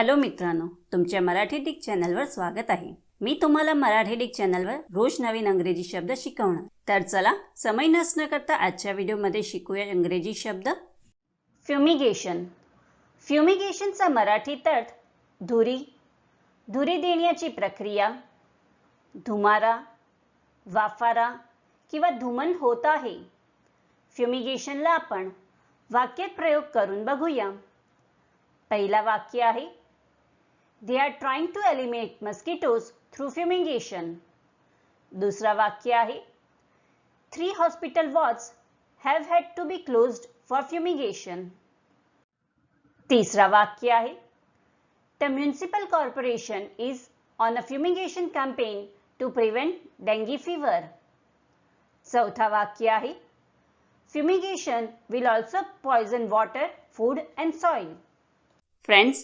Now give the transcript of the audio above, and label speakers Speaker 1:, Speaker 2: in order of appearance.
Speaker 1: Hello मित्रांनो तुमच्या Marathi Dick चॅनलवर स्वागत आहे. मी तुम्हाला मराठी डिक चॅनलवर रोज नवीन अंग्रेजी शब्द शिकवणार. तर चला समय नसणं करता आजच्या व्हिडिओमध्ये शिकूया इंग्रजी शब्द. फ्युमिगेशन फ्युमिगेशनचा मराठीत अर्थ धुरी. धुरी देण्याची प्रक्रिया धुमारा वाफारा किंवा धुमन होत आहे. फ्युमिगेशनला आपण वाक्यात प्रयोग करून बघूया. पहिला वाक्य आहे they are trying to eliminate mosquitoes through fumigation दुसरा वाक्य आहे three hospital wards have had to be closed for fumigation तिसरा वाक्य आहे the municipal corporation is on a fumigation campaign to prevent dengue fever चौथा वाक्य आहे fumigation will also poison water food and soil friends